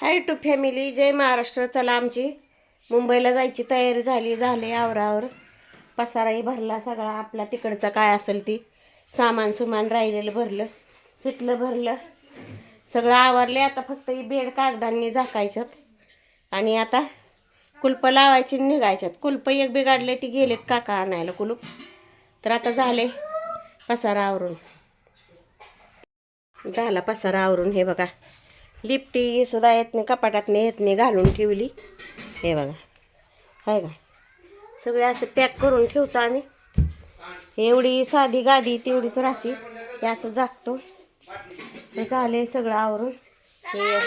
High to family जय महाराष्ट्र. चला आमची मुंबईला जायची तयारी झाली झाले आवरावर. पसाराही भरला सगळा. आपला तिकडचा काय असेल ती सामान सुमान राहिलेलं भरलं तिथलं भरलं. सगळं आवरले. आता फक्त ही बेड कागदांनी झाकायच्यात आणि आता कुलपं लावायची निघायच्यात. कुलपं एक बिघाडले ती गेलेत काका आणायला कुलूप. तर आता झाले पसारा आवरून. झाला पसारा आवरून. हे बघा. लिपटी सुद्धा येत नाही कपाटात नाही येत नाही घालून ठेवली. हे बघा. आहे का? सगळे असे पॅक करून ठेवतो आम्ही. एवढी साधी गाडी तेवढीच राहते. हे असं जागतो. हे झाले सगळं आवरून. हे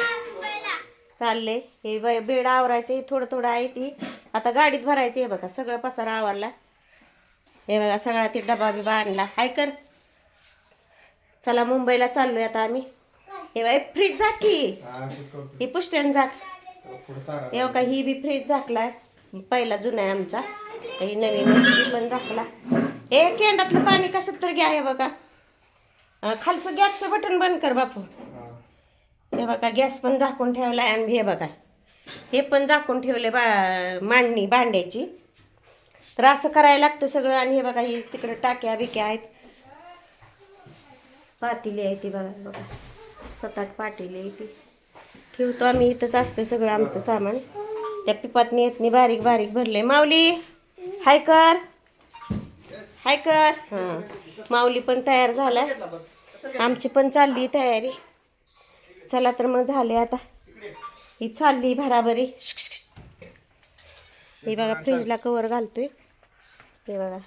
चालले हे ब- बेड आवरायचे थोडं थोडं आहे ती. आता गाडीत भरायचं हे बघा सगळं पसारा आवरला. हे बघा सगळा ते डबा बिबा आणला. हाय कर. चला मुंबईला चाललो आता आम्ही. हे बाई फ्रीज झाक की. ही पुष्ट्यान झाक. हे बघा ही बी फ्रीज झाकलाय. पहिला जुना आहे आमचा. ही नवीन ही पण झाकला. हे केंडातलं पाणी कशात तर घ्या हे बघा. खालचं गॅसचं बटन बंद कर बापू. हे. बघा गॅस पण झाकून ठेवलाय आणि हे बघा. हे पण झाकून ठेवले बा मांडणी भांड्याची. तर असं करायला लागतं सगळं आणि हे बघा ही तिकडे टाक्या बिक्या आहेत. पातेली आहे ती बघा बघा. सात आठ पाटीले आहे ती ठेवतो आम्ही इथंच असते सगळं आमचं सामान. त्या पिपात येत बारीक बारीक भरले माऊली हाय कर. हाय कर. हां. माऊली पण तयार झाला. आमची पण चालली तयारी. चला तर मग झाले आता. ही चालली भराभरी. हे बघा फ्रीजला कवर घालतोय. हे बघा.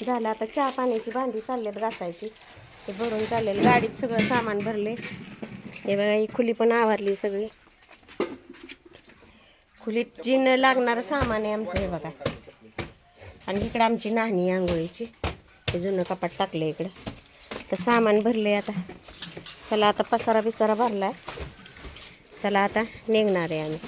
झालं आता चहा पाण्याची भांडी चालल्यात घासायची. ते भरून चाललेलं गाडीत सगळं सामान भरले. हे बघा ही खुली पण आवरली सगळी. खुलीत जी न लागणारं सामान आहे आमचं हे बघा. आणि इकडं आमची नाणी आंघोळीची. हे जुनं कपाट टाकलं इकडं. तर सामान भरले आता. चला आता पसारा बिसारा भरला चला आता निघणार आहे आम्ही.